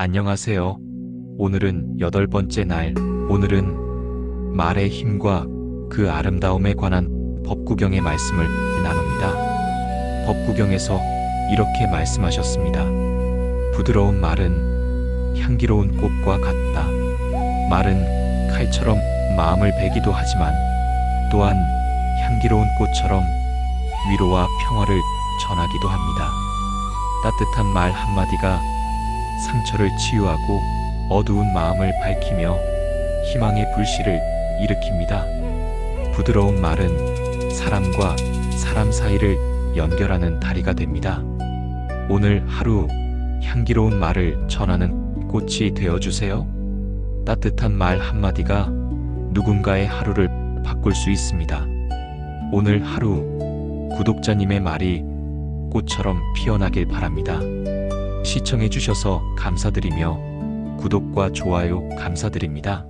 안녕하세요. 오늘은 여덟 번째 날. 오늘은 말의 힘과 그 아름다움에 관한 법구경의 말씀을 나눕니다. 법구경에서 이렇게 말씀하셨습니다. 부드러운 말은 향기로운 꽃과 같다. 말은 칼처럼 마음을 베기도 하지만 또한 향기로운 꽃처럼 위로와 평화를 전하기도 합니다. 따뜻한 말 한마디가 상처를 치유하고 어두운 마음을 밝히며 희망의 불씨를 일으킵니다. 부드러운 말은 사람과 사람 사이를 연결하는 다리가 됩니다. 오늘 하루 향기로운 말을 전하는 꽃이 되어 주세요. 따뜻한 말 한마디가 누군가의 하루를 바꿀 수 있습니다. 오늘 하루 구독자님의 말이 꽃처럼 피어나길 바랍니다. 시청해 주셔서 감사드리며 구독과 좋아요 감사드립니다.